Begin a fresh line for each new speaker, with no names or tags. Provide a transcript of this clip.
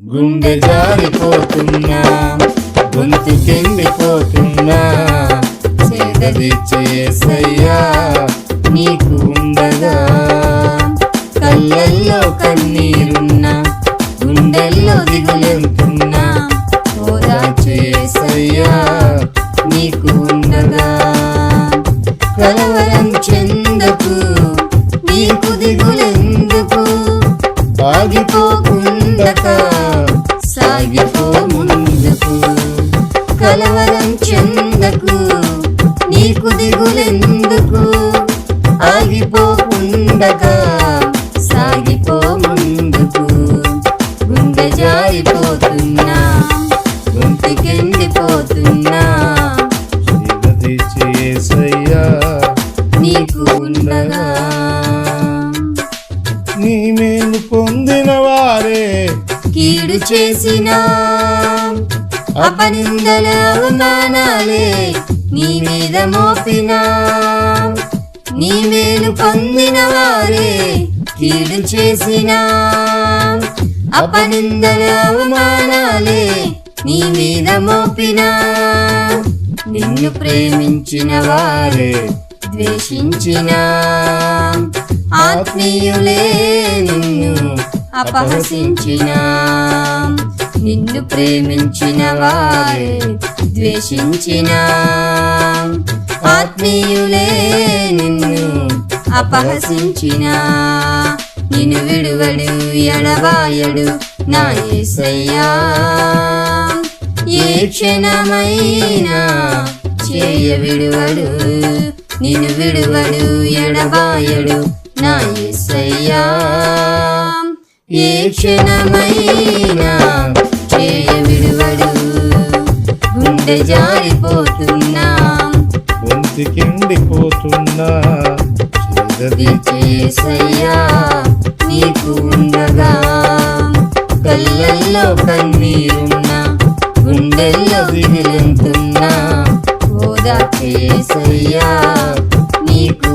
గుండె జారిపోతున్నా గొంతు కెండిపోతున్నా. చేదరిచేసయ్యా నీకు ఉండగా కళ్ళల్లో కన్నీరున్నా గుండెల్లో దిగులెంతున్నా. హోదా చేసయ్యా నీకు ఉండగా కలవరం ఆగిపోకుండక సాగిపో ముందుకు. కలవరం చెందకు నీకు దిగులెందుకు? ఆగిపోకుండక సాగిపో ముందుకు. గుండె జారిపోతున్నా గొంతుకెండిపోతున్నా చేసయ్యా
నీకు ఉండగా.
నీ మేలు పొందిన వారే
కీడు చేసిన అపనిందల అవమానాలే నీ మీద మోపిన. నీ మేలు పొందిన వారే కీడు చేసిన అపనిందల అవమానాలే నీ మీద మోపిన. నిన్ను ప్రేమించిన వారే ద్వేషించిన ఆత్మీయులే నిన్ను అపహసించిన. నిన్ను ప్రేమించిన వారే ద్వేషించిన. ఆత్మీయులే నిన్ను అపహసించిన. నిన్ను విడువడు ఎడబాయడు నా ఏసయ్యా. ఏ క్షణమైనా చేయ విడువడు నిన్ను విడువడు ఎడబాయడు నా యేసయ్యా ఏ క్షణమైనా చేయ విడువడు గుండె జారిపోతున్నా.
గొంతుకెండిపోతున్నా
చేసయ్యా నీకు ఉండగా. కళ్ళల్లో కన్నీరున్నా గుండెల్లో దిగులెంతున్నా ఓదా చేసయ్యా నీకు